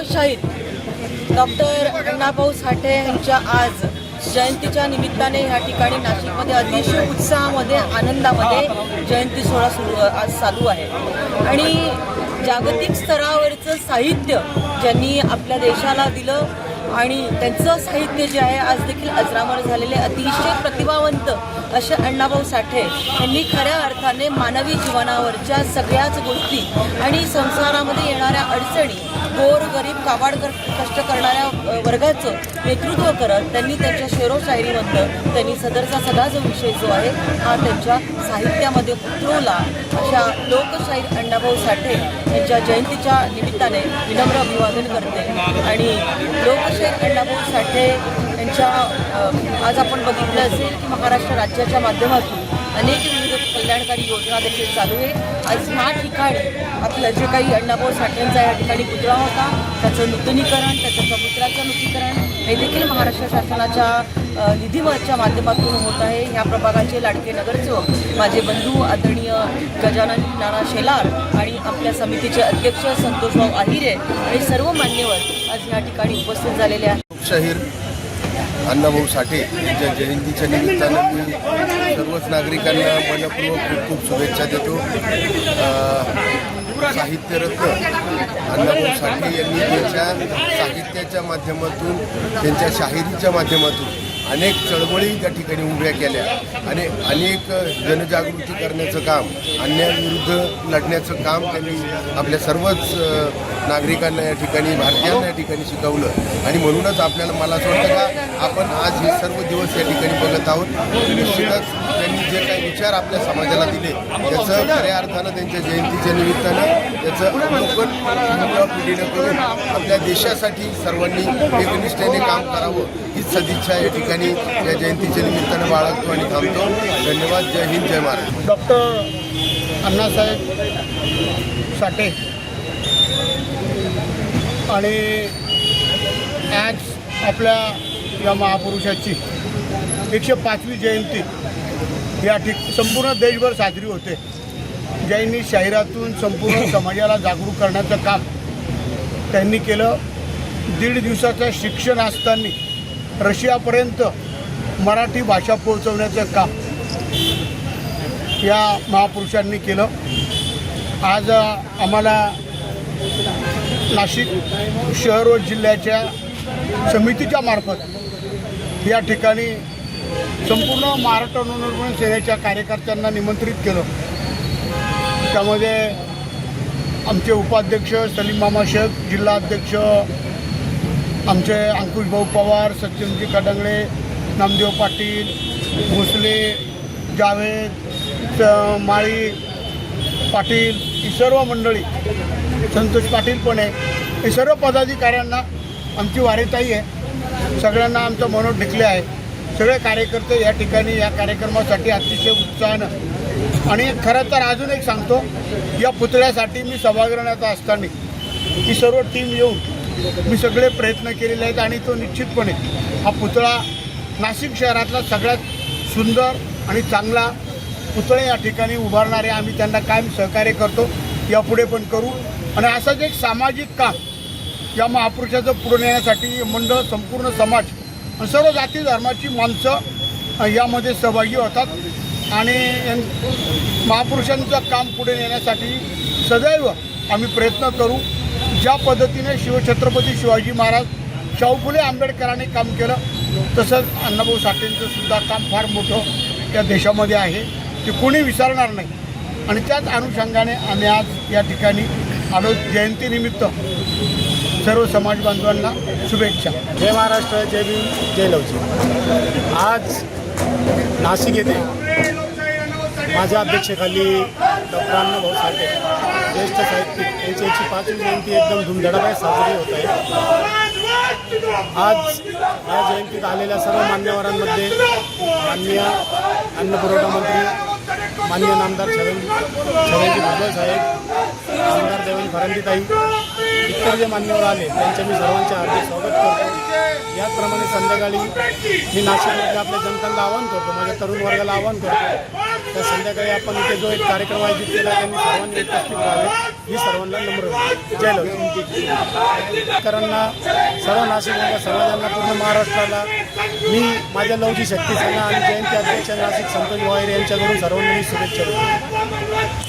लोकशाहीर डॉक्टर अण्णाभाऊ साठे यांच्या आज जयंतीच्या निमित्ताने ह्या ठिकाणी नाशिकमध्ये अतिशय उत्साहामध्ये आनंदामध्ये जयंती सोहळा सुरू आज चालू आहे. आणि जागतिक स्तरावरचं साहित्य ज्यांनी आपल्या देशाला दिलं आणि त्यांचं साहित्य जे आहे आज देखील अजरामर झालेले अतिशय प्रतिभावंत असे अण्णाभाऊ साठे यांनी खऱ्या अर्थाने मानवी जीवनावरच्या सगळ्याच गोष्टी आणि संसारामध्ये येणाऱ्या अडचणी गोर गरीब काबाडकर कष्ट करणाऱ्या वर्गाचं नेतृत्व करत त्यांनी त्यांच्या शेरो शायरीमधलं त्यांनी सदरचा सदा जो विषय जो आहे हा त्यांच्या साहित्यामध्ये उतरवला. अशा लोकशाहीर अण्णाभाऊ साठे यांच्या जयंतीच्या निमित्ताने विनम्र अभिवादन करते. आणि लोकशाहीर अण्णाभाऊ साठे यांच्या आज आपण बघितलं असेल की महाराष्ट्र राज्याच्या माध्यमातून अनेक कल्याणकारी योजना देखील चालू आहे. आज ह्या ठिकाणी आपलं जे काही अण्णाभाऊ साठेंचा या ठिकाणी पुतळा होता त्याचं नूतनीकरण त्याचं समुद्राचं नूतनीकरण हे देखील महाराष्ट्र शासनाच्या निधीवरच्या माध्यमातून होत आहे. ह्या प्रभागाचे लाडके नगरसेवक माझे बंधू आदरणीय गजानन नाना शेलार आणि आपल्या समितीचे अध्यक्ष संतोषभाऊ आहिरे आणि सर्व मान्यवर आज या ठिकाणी उपस्थित झालेले आहेत. अण्णाभाऊ साठे यांच्या जयंतीच्या निमित्तानं मी सर्वच नागरिकांना मनपूर्वक खूप खूप शुभेच्छा देतो. साहित्यरत्न अण्णाभाऊ साठे यांनी त्यांच्या साहित्याच्या माध्यमातून त्यांच्या शाहिरीच्या माध्यमातून अनेक चळवळी त्या ठिकाणी उभ्या केल्या आणि अनेक जनजागृती करण्याचं काम अन्यायाविरुद्ध लढण्याचं काम त्यांनी आपल्या सर्वच नागरिकांना या ठिकाणी भारतीयांना या ठिकाणी शिकवलं. आणि म्हणूनच आपल्याला मला असं वाटतं का आपण आज हे सर्व दिवस या ठिकाणी बघत आहोत. निश्चितच त्यांनी जे काही विचार आपल्या समाजाला दिले त्याचं खऱ्या अर्थानं त्यांच्या जयंतीच्या निमित्तानं त्याचं अवलोकन युवा पिढीनं करून आपल्या देशासाठी सर्वांनी एकनिष्ठेने काम करावं हीच सदिच्छा या ठिकाणी या जयंतीच्या निमित्तानं बाळगतो आणि थांबतो. धन्यवाद. जय हिंद जय महाराज डॉक्टर अण्णासाहेब साठे आणि आज आपल्या या महापुरुषाची एकशे पाचवी जयंती. या ठिक संपूर्ण देशभर साजरी होते. ज्यांनी शाहिरातून संपूर्ण समाजाला जागरूक करण्याचं काम त्यांनी केलं. दीड दिवसाचं शिक्षण असताना रशियापर्यंत मराठी भाषा पोहोचवण्याचं काम या महापुरुषांनी केलं. आज आम्हाला नाशिक शहर व जिल्ह्याच्या समितीच्या मार्फत या ठिकाणी संपूर्ण महाराष्ट्र नवनिर्माण सेनेच्या कार्यकर्त्यांना निमंत्रित केलं. त्यामध्ये आमचे उपाध्यक्ष सलीम मामा शेख जिल्हा अध्यक्ष आमचे अंकुश भाऊ पवार सत्यनजी कडंगळे नामदेव पाटील भोसले जावेद माळी पाटील ही सर्व मंडळी संतोष पाटील पण आहे. हे सर्व पदाधिकाऱ्यांना आमची वारेताई आहे. सगळ्यांना आमचं मनोट ढिकले आहे. सगळे कार्यकर्ते या ठिकाणी या कार्यक्रमासाठी अतिशय उत्साहानं. आणि खरं तर अजून एक सांगतो या पुतळ्यासाठी मी सभागृहात असताना ही सर्व टीम येऊन मी सगळे प्रयत्न केलेले आहेत आणि तो निश्चितपणे हा पुतळा नाशिक शहरातला सगळ्यात सुंदर आणि चांगला पुतळे या ठिकाणी उभारणारे आम्ही त्यांना कायम सहकार्य करतो यापुढे पण करू. आणि असंच एक सामाजिक काम या महापुरुषाचं पुढे नेण्यासाठी मंडळ संपूर्ण समाज सर्व जाती धर्माची माणसं यामध्ये सहभागी होतात. आणि महापुरुषांचं काम पुढे नेण्यासाठी सदैव आम्ही प्रयत्न करू. ज्या पद्धतीने शिवछत्रपती शिवाजी महाराज शाहू फुले आंबेडकरांनी काम केलं तसंच अण्णाभाऊ साठेंचं सुद्धा काम फार मोठं या देशामध्ये आहे ते कोणी विसरणार नाही. आणि त्याच अनुषंगाने आम्ही आज या ठिकाणी आलो. जयंतीनिमित्त सर्व समाज बांधवांना शुभेच्छा. जय महाराष्ट्र जय भीम जय लवजी. आज नाशिक येथे माझ्या अध्यक्षेखाली डॉक्टर अण्णाभाऊ साठे ज्येष्ठ साहित्यिक यांची एकशे पाचवी जयंती एकदम धुमधडाने साजरी होत आहे. आज या जयंतीत आलेल्या सर्व मान्यवरांमध्ये माननीय अन्नपुरवठा मंत्री माननीय नामदार छगन छगनजी भुजबळ साहेब आमदार इतर जे मान्यवर आले त्यांचे मी सर्वांचे हार्दिक स्वागत करतो. याचप्रमाणे संध्याकाळी मी नाशिकमध्ये आपल्या जनतांना आवाहन करतो माझ्या तरुण वर्गाला आवाहन करतो. तर संध्याकाळी आपण इथे जो एक कार्यक्रम आयोजित केला त्यांनी सर्वांनी उपस्थित व्हावे ही सर्वांना नम्र विनंती. जय शेतकऱ्यांना सर्व नाशिकमधल्या समाजांना पूर्ण महाराष्ट्राला मी माझ्या लवजी शक्ती सेना आणि जयंती अध्यक्ष नाशिक संतोष वायर यांच्याकडून सर्वांना मी शुभेच्छा देतो.